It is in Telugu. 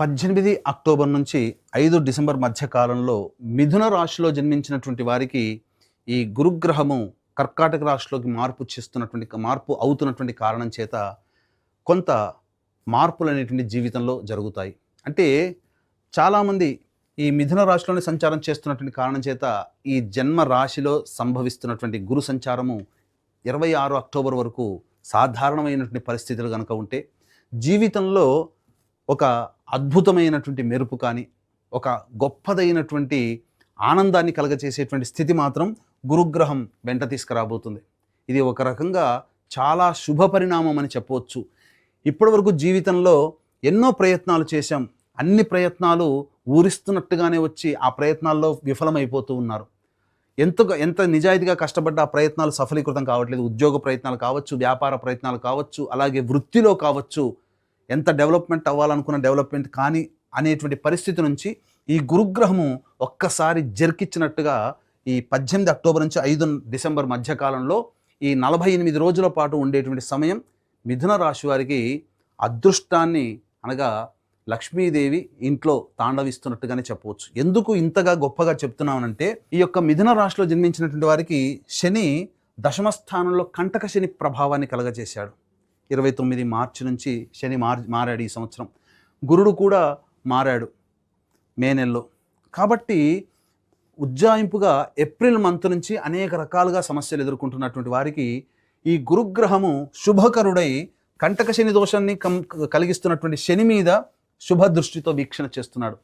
పద్దెనిమిది అక్టోబర్ నుంచి ఐదు డిసెంబర్ మధ్య కాలంలో మిథున రాశిలో జన్మించినటువంటి వారికి ఈ గురుగ్రహము కర్కాటక రాశిలోకి మార్పు చేస్తున్నటువంటి మార్పు అవుతున్నటువంటి కారణం చేత కొంత మార్పులు అనేటువంటి జీవితంలో జరుగుతాయి. అంటే చాలామంది ఈ మిథున రాశిలోనే సంచారం చేస్తున్నటువంటి కారణం చేత ఈ జన్మ రాశిలో సంభవిస్తున్నటువంటి గురు సంచారము ఇరవై ఆరు అక్టోబర్ వరకు సాధారణమైనటువంటి పరిస్థితులు కనుక ఉంటే జీవితంలో ఒక అద్భుతమైనటువంటి మెరుపు కానీ ఒక గొప్పదైనటువంటి ఆనందాన్ని కలగచేసేటువంటి స్థితి మాత్రం గురుగ్రహం వెంట తీసుకురాబోతుంది. ఇది ఒక రకంగా చాలా శుభ పరిణామం అని చెప్పవచ్చు. ఇప్పటివరకు జీవితంలో ఎన్నో ప్రయత్నాలు చేశాం. అన్ని ప్రయత్నాలు ఊరిస్తున్నట్టుగానే వచ్చి ఆ ప్రయత్నాల్లో విఫలమైపోతూ ఉన్నారు. ఎంత ఎంత నిజాయితీగా కష్టపడ్డ ఆ ప్రయత్నాలు సఫలీకృతం కావట్లేదు. ఉద్యోగ ప్రయత్నాలు కావచ్చు వ్యాపార ప్రయత్నాలు కావచ్చు అలాగే వృత్తిలో కావచ్చు. ఎంత డెవలప్మెంట్ అవ్వాలనుకున్న డెవలప్మెంట్ కానీ అనేటువంటి పరిస్థితి నుంచి ఈ గురుగ్రహము ఒక్కసారి జర్కిచ్చినట్టుగా ఈ పద్దెనిమిది అక్టోబర్ నుంచి ఐదు డిసెంబర్ మధ్యకాలంలో ఈ నలభై ఎనిమిది రోజుల పాటు ఉండేటువంటి సమయం మిథున రాశి వారికి అదృష్టాన్ని అనగా లక్ష్మీదేవి ఇంట్లో తాండవిస్తున్నట్టుగానే చెప్పవచ్చు. ఎందుకు ఇంతగా గొప్పగా చెప్తున్నామనంటే ఈ యొక్క మిథున రాశిలో జన్మించినటువంటి వారికి శని దశమ స్థానంలో కంటక శని ప్రభావాన్ని కలగజేశాడు. ఇరవై తొమ్మిది మార్చి నుంచి శని మార్ మారాడు ఈ సంవత్సరం. గురుడు కూడా మారాడు మే నెలలో. కాబట్టి ఉజ్జాయింపుగా ఏప్రిల్ మంత్ నుంచి అనేక రకాలుగా సమస్యలు ఎదుర్కొంటున్నటువంటి వారికి ఈ గురుగ్రహము శుభకరుడై కంటక శని దోషాన్ని కం కలిగిస్తున్నటువంటి శని మీద శుభ దృష్టితో వీక్షణ చేస్తున్నాడు.